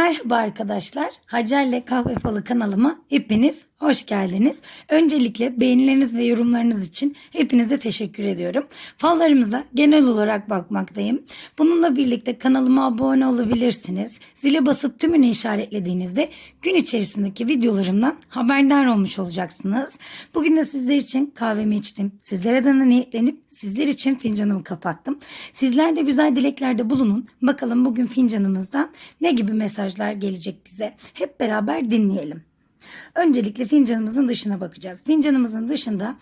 Merhaba arkadaşlar. Hacer'le Kahve Falı kanalıma hepiniz hoş geldiniz. Öncelikle beğenileriniz ve yorumlarınız için hepinize teşekkür ediyorum. Fallarımıza genel olarak bakmaktayım. Bununla birlikte kanalıma abone olabilirsiniz. Zile basıp tümünü işaretlediğinizde gün içerisindeki videolarımdan haberdar olmuş olacaksınız. Bugün de sizler için kahvemi içtim. Sizlere de niyetlenip sizler için fincanımı kapattım. Sizler de güzel dileklerde bulunun. Bakalım bugün fincanımızdan ne gibi mesajlar gelecek bize. Hep beraber dinleyelim. Öncelikle fincanımızın dışına bakacağız. Fincanımızın dışında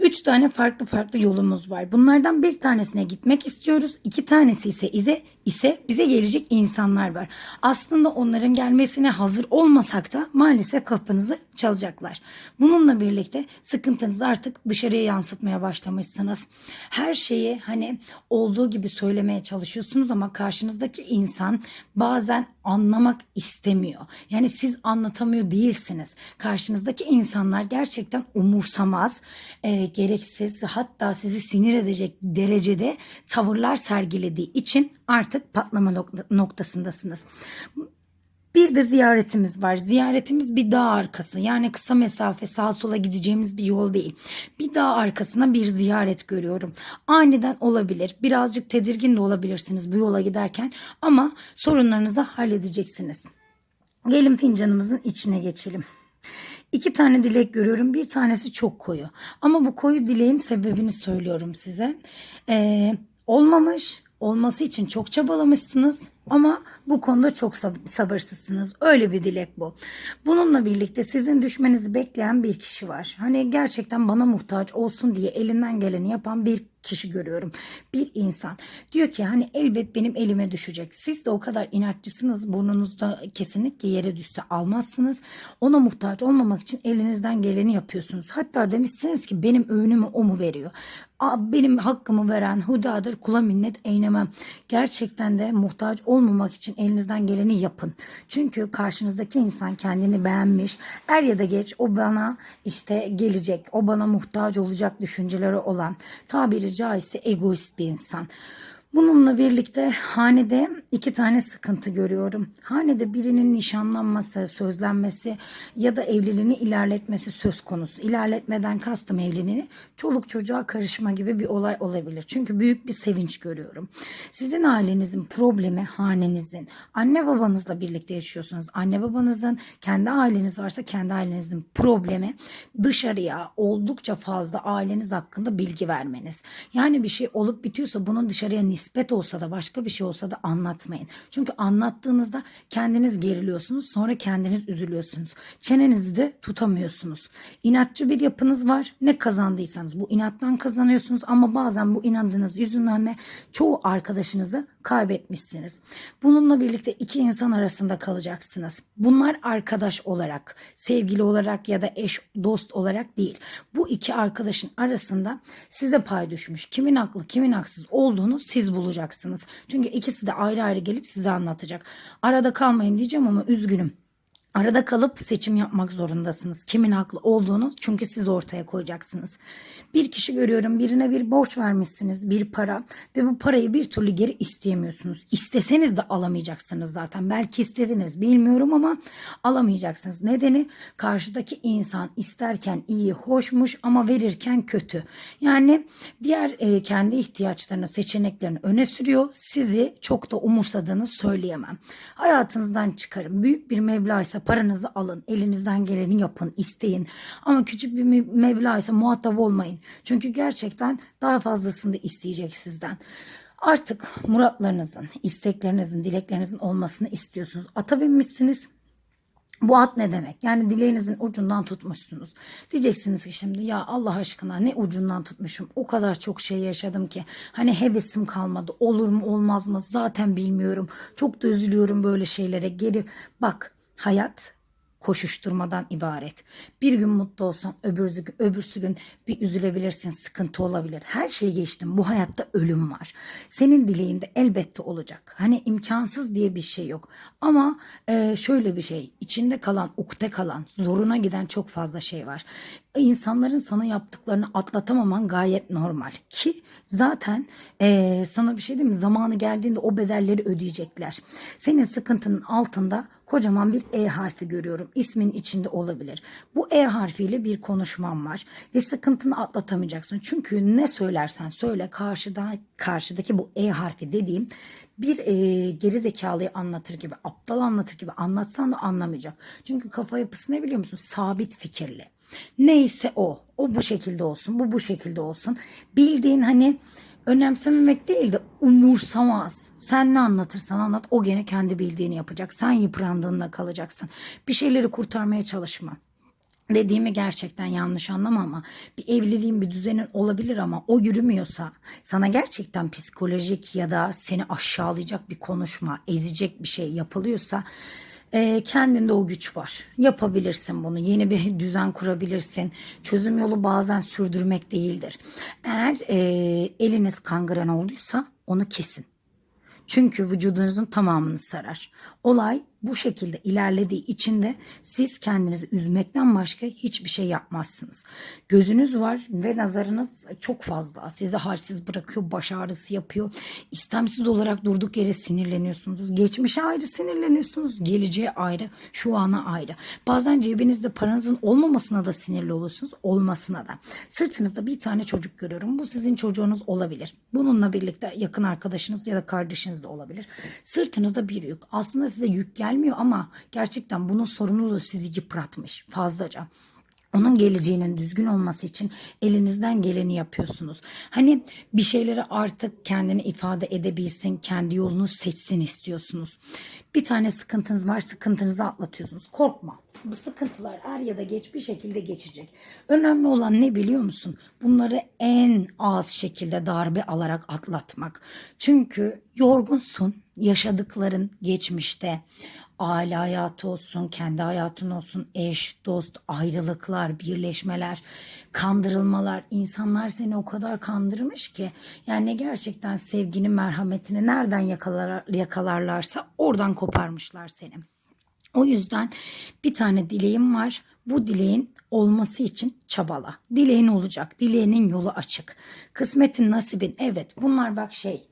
3 tane farklı farklı yolumuz var. Bunlardan bir tanesine gitmek istiyoruz. İki tanesi ise ise, ise bize gelecek insanlar var. Aslında onların gelmesine hazır olmasak da maalesef kapınızı çalacaklar. Bununla birlikte sıkıntınızı artık dışarıya yansıtmaya başlamışsınız. Her şeyi hani olduğu gibi söylemeye çalışıyorsunuz ama karşınızdaki insan bazen anlamak istemiyor. Yani siz anlatamıyor değilsiniz. Karşınızdaki insanlar gerçekten umursamaz, e, gereksiz hatta sizi sinir edecek derecede tavırlar sergilediği için artık patlama nokta- noktasındasınız. Bir de ziyaretimiz var. Ziyaretimiz bir dağ arkası. Yani kısa mesafe sağa sola gideceğimiz bir yol değil. Bir dağ arkasına bir ziyaret görüyorum. Aniden olabilir. Birazcık tedirgin de olabilirsiniz bu yola giderken ama sorunlarınızı halledeceksiniz. Gelin fincanımızın içine geçelim. İki tane dilek görüyorum. Bir tanesi çok koyu. Ama bu koyu dileğin sebebini söylüyorum size. Ee, olmamış. Olması için çok çabalamışsınız ama bu konuda çok sab- sabırsızsınız. Öyle bir dilek bu. Bununla birlikte sizin düşmenizi bekleyen bir kişi var. Hani gerçekten bana muhtaç olsun diye elinden geleni yapan bir kişi görüyorum. Bir insan. Diyor ki hani elbet benim elime düşecek. Siz de o kadar inatçısınız. Burnunuzda kesinlikle yere düşse almazsınız. Ona muhtaç olmamak için elinizden geleni yapıyorsunuz. Hatta demişsiniz ki benim öğünümü o mu veriyor? Aa, Benim hakkımı veren hudadır kula minnet eylemem. Gerçekten de muhtaç olmamak için elinizden geleni yapın. Çünkü karşınızdaki insan kendini beğenmiş. Er ya da geç o bana işte gelecek. O bana muhtaç olacak düşünceleri olan tabiri caizse egoist bir insan. Bununla birlikte hanede iki tane sıkıntı görüyorum. Hanede birinin nişanlanması, sözlenmesi ya da evliliğini ilerletmesi söz konusu. İlerletmeden kastım evliliğini çoluk çocuğa karışma gibi bir olay olabilir. Çünkü büyük bir sevinç görüyorum. Sizin ailenizin problemi hanenizin. Anne babanızla birlikte yaşıyorsunuz. Anne babanızın kendi aileniz varsa kendi ailenizin problemi dışarıya oldukça fazla aileniz hakkında bilgi vermeniz. Yani bir şey olup bitiyorsa bunun dışarıya nispet olsa da başka bir şey olsa da anlatmayın. Çünkü anlattığınızda kendiniz geriliyorsunuz sonra kendiniz üzülüyorsunuz. Çenenizi de tutamıyorsunuz. İnatçı bir yapınız var. Ne kazandıysanız bu inattan kazanıyorsunuz ama bazen bu inadınız yüzünden ve çoğu arkadaşınızı kaybetmişsiniz. Bununla birlikte iki insan arasında kalacaksınız. Bunlar arkadaş olarak, sevgili olarak ya da eş, dost olarak değil. Bu iki arkadaşın arasında size pay düşmüş. Kimin haklı, kimin haksız olduğunu siz bulacaksınız. Çünkü ikisi de ayrı ayrı gelip size anlatacak. Arada kalmayın diyeceğim ama üzgünüm. Arada kalıp seçim yapmak zorundasınız. Kimin haklı olduğunu çünkü siz ortaya koyacaksınız. Bir kişi görüyorum birine bir borç vermişsiniz bir para ve bu parayı bir türlü geri isteyemiyorsunuz. İsteseniz de alamayacaksınız zaten. Belki istediniz bilmiyorum ama alamayacaksınız. Nedeni karşıdaki insan isterken iyi, hoşmuş ama verirken kötü. Yani diğer e, kendi ihtiyaçlarını, seçeneklerini öne sürüyor. Sizi çok da umursadığını söyleyemem. Hayatınızdan çıkarın. Büyük bir meblağ ise paranızı alın. Elinizden geleni yapın, isteyin. Ama küçük bir me- meblağ ise muhatap olmayın. Çünkü gerçekten daha fazlasını da isteyecek sizden. Artık muratlarınızın, isteklerinizin, dileklerinizin olmasını istiyorsunuz. Ata binmişsiniz. Bu at ne demek? Yani dileğinizin ucundan tutmuşsunuz. Diyeceksiniz ki şimdi ya Allah aşkına ne ucundan tutmuşum. O kadar çok şey yaşadım ki. Hani hevesim kalmadı. Olur mu olmaz mı zaten bilmiyorum. Çok da üzülüyorum böyle şeylere. Geri bak hayat koşuşturmadan ibaret. Bir gün mutlu olsan öbürsü, öbürsü gün bir üzülebilirsin, sıkıntı olabilir. Her şeyi geçtim. Bu hayatta ölüm var. Senin dileğinde elbette olacak. Hani imkansız diye bir şey yok. Ama e, şöyle bir şey, içinde kalan, ukde kalan, zoruna giden çok fazla şey var. İnsanların sana yaptıklarını atlatamaman gayet normal ki zaten eee, sana bir şey diyeyim mi zamanı geldiğinde o bedelleri ödeyecekler. Senin sıkıntının altında kocaman bir E harfi görüyorum. İsmin içinde olabilir. Bu E harfiyle bir konuşmam var ve sıkıntını atlatamayacaksın. Çünkü ne söylersen söyle karşıda karşıdaki bu E harfi dediğim bir e, geri anlatır gibi, aptal anlatır gibi anlatsan da anlamayacak. Çünkü kafa yapısı ne biliyor musun? Sabit fikirli. Neyse o. O bu şekilde olsun, bu bu şekilde olsun. Bildiğin hani önemsememek değil de umursamaz. Sen ne anlatırsan anlat o gene kendi bildiğini yapacak. Sen yıprandığında kalacaksın. Bir şeyleri kurtarmaya çalışma. Dediğimi gerçekten yanlış anlama ama bir evliliğin bir düzenin olabilir ama o yürümüyorsa sana gerçekten psikolojik ya da seni aşağılayacak bir konuşma, ezecek bir şey yapılıyorsa e, kendinde o güç var. Yapabilirsin bunu. Yeni bir düzen kurabilirsin. Çözüm yolu bazen sürdürmek değildir. Eğer e, eliniz kangren olduysa onu kesin. Çünkü vücudunuzun tamamını sarar. Olay bu şekilde ilerlediği için de siz kendinizi üzmekten başka hiçbir şey yapmazsınız. Gözünüz var ve nazarınız çok fazla. Sizi halsiz bırakıyor, baş ağrısı yapıyor. İstemsiz olarak durduk yere sinirleniyorsunuz. Geçmişe ayrı sinirleniyorsunuz, geleceğe ayrı, şu ana ayrı. Bazen cebinizde paranızın olmamasına da sinirli olursunuz, olmasına da. Sırtınızda bir tane çocuk görüyorum. Bu sizin çocuğunuz olabilir. Bununla birlikte yakın arkadaşınız ya da kardeşiniz de olabilir. Sırtınızda bir yük. Aslında size yük gelmiyor ama gerçekten bunun sorumluluğu sizi yıpratmış fazlaca. Onun geleceğinin düzgün olması için elinizden geleni yapıyorsunuz. Hani bir şeyleri artık kendini ifade edebilsin, kendi yolunu seçsin istiyorsunuz. Bir tane sıkıntınız var, sıkıntınızı atlatıyorsunuz. Korkma. Bu sıkıntılar er ya da geç bir şekilde geçecek. Önemli olan ne biliyor musun? Bunları en az şekilde darbe alarak atlatmak. Çünkü yorgunsun. Yaşadıkların geçmişte aile hayatı olsun, kendi hayatın olsun, eş, dost, ayrılıklar, birleşmeler, kandırılmalar. insanlar seni o kadar kandırmış ki yani gerçekten sevgini, merhametini nereden yakalar, yakalarlarsa oradan koparmışlar seni. O yüzden bir tane dileğim var. Bu dileğin olması için çabala. Dileğin olacak. Dileğinin yolu açık. Kısmetin, nasibin evet bunlar bak şey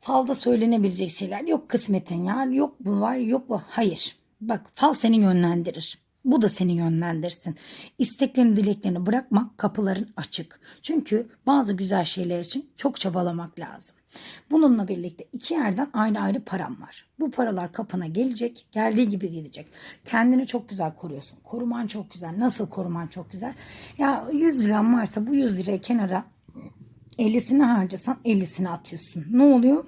falda söylenebilecek şeyler. Yok kısmetin ya yok bu var yok bu. Hayır. Bak fal seni yönlendirir. Bu da seni yönlendirsin. İsteklerini, dileklerini bırakma. Kapıların açık. Çünkü bazı güzel şeyler için çok çabalamak lazım. Bununla birlikte iki yerden ayrı ayrı param var. Bu paralar kapına gelecek, geldiği gibi gidecek. Kendini çok güzel koruyorsun. Koruman çok güzel. Nasıl koruman çok güzel? Ya 100 liran varsa bu 100 lirayı kenara 50'sini harcasan 50'sini atıyorsun. Ne oluyor?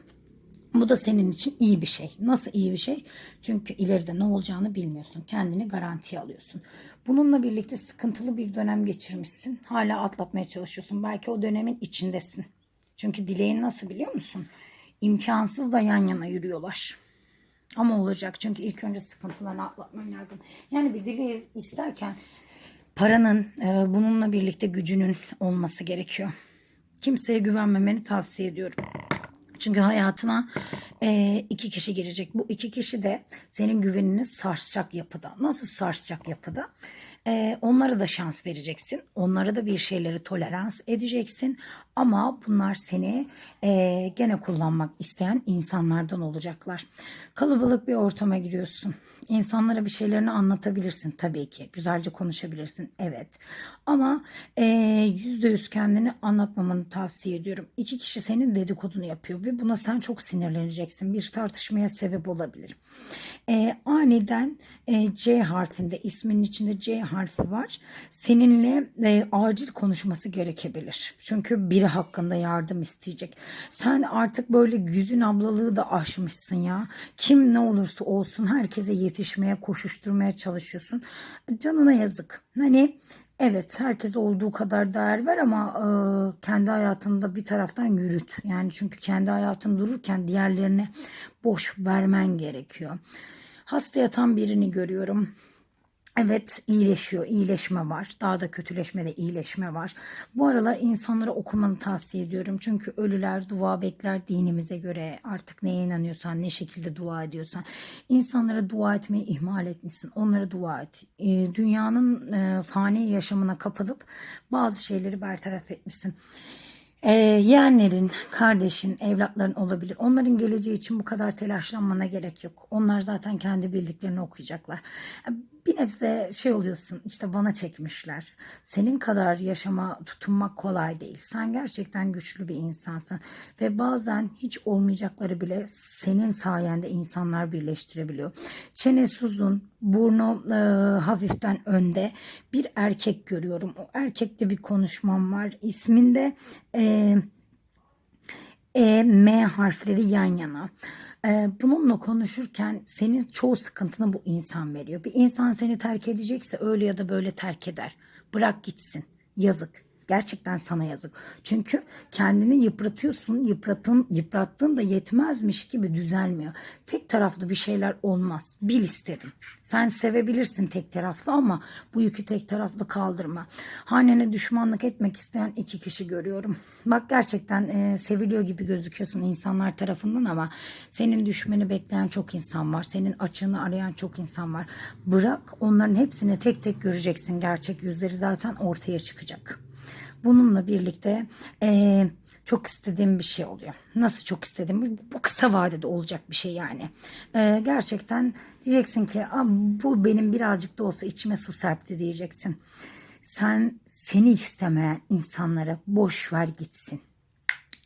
Bu da senin için iyi bir şey. Nasıl iyi bir şey? Çünkü ileride ne olacağını bilmiyorsun. Kendini garantiye alıyorsun. Bununla birlikte sıkıntılı bir dönem geçirmişsin. Hala atlatmaya çalışıyorsun. Belki o dönemin içindesin. Çünkü dileğin nasıl biliyor musun? İmkansız da yan yana yürüyorlar. Ama olacak çünkü ilk önce sıkıntılarını atlatman lazım. Yani bir dileği isterken paranın e, bununla birlikte gücünün olması gerekiyor. Kimseye güvenmemeni tavsiye ediyorum. Çünkü hayatına e, iki kişi girecek. Bu iki kişi de senin güvenini sarsacak yapıda. Nasıl sarsacak yapıda? E, onlara da şans vereceksin. Onlara da bir şeyleri tolerans edeceksin. Ama bunlar seni e, gene kullanmak isteyen insanlardan olacaklar. Kalabalık bir ortama giriyorsun. İnsanlara bir şeylerini anlatabilirsin tabii ki. Güzelce konuşabilirsin. Evet. Ama e, yüzde yüz kendini anlatmamanı tavsiye ediyorum. İki kişi senin dedikodunu yapıyor ve buna sen çok sinirleneceksin. Bir tartışmaya sebep olabilir. E, aniden e, C harfinde isminin içinde C harfi var. Seninle e, acil konuşması gerekebilir. Çünkü biri hakkında yardım isteyecek. Sen artık böyle yüzün ablalığı da aşmışsın ya. Kim ne olursa olsun herkese yetişmeye, koşuşturmaya çalışıyorsun. Canına yazık. Hani Evet herkes olduğu kadar değer ver ama e, kendi hayatında bir taraftan yürüt. Yani çünkü kendi hayatın dururken diğerlerine boş vermen gerekiyor. Hasta yatan birini görüyorum. Evet iyileşiyor, iyileşme var. Daha da kötüleşmede iyileşme var. Bu aralar insanlara okumanı tavsiye ediyorum. Çünkü ölüler dua bekler dinimize göre artık neye inanıyorsan, ne şekilde dua ediyorsan. insanlara dua etmeyi ihmal etmişsin. Onlara dua et. Ee, dünyanın e, fani yaşamına kapılıp bazı şeyleri bertaraf etmişsin. Ee, yeğenlerin, kardeşin, evlatların olabilir. Onların geleceği için bu kadar telaşlanmana gerek yok. Onlar zaten kendi bildiklerini okuyacaklar. Bir nebze şey oluyorsun işte bana çekmişler. Senin kadar yaşama tutunmak kolay değil. Sen gerçekten güçlü bir insansın. Ve bazen hiç olmayacakları bile senin sayende insanlar birleştirebiliyor. Çenesi uzun, burnu e, hafiften önde bir erkek görüyorum. O erkekle bir konuşmam var. İsminde e, e, M harfleri yan yana. E, bununla konuşurken senin çoğu sıkıntını bu insan veriyor. Bir insan seni terk edecekse öyle ya da böyle terk eder. Bırak gitsin. Yazık. Gerçekten sana yazık. Çünkü kendini yıpratıyorsun. Yıpratın, yıprattığın da yetmezmiş gibi düzelmiyor. Tek taraflı bir şeyler olmaz. Bil istedim. Sen sevebilirsin tek taraflı ama bu yükü tek taraflı kaldırma. Hanene düşmanlık etmek isteyen iki kişi görüyorum. Bak gerçekten e, seviliyor gibi gözüküyorsun insanlar tarafından ama senin düşmeni bekleyen çok insan var. Senin açığını arayan çok insan var. Bırak onların hepsini tek tek göreceksin. Gerçek yüzleri zaten ortaya çıkacak. Bununla birlikte eee, çok istediğim bir şey oluyor. Nasıl çok istediğim? Bu kısa vadede olacak bir şey yani. Eee, gerçekten diyeceksin ki "Aa, bu benim birazcık da olsa içime su serpti diyeceksin. Sen seni istemeyen insanlara boş ver gitsin.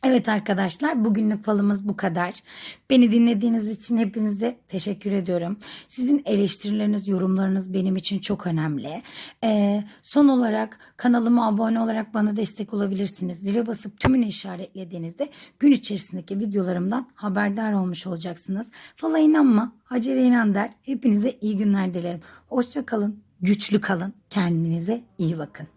Evet arkadaşlar bugünlük falımız bu kadar. Beni dinlediğiniz için hepinize teşekkür ediyorum. Sizin eleştirileriniz, yorumlarınız benim için çok önemli. Ee, son olarak kanalıma abone olarak bana destek olabilirsiniz. Zile basıp tümünü işaretlediğinizde gün içerisindeki videolarımdan haberdar olmuş olacaksınız. Fala inanma, Hacer'e inan der. Hepinize iyi günler dilerim. Hoşça kalın, güçlü kalın, kendinize iyi bakın.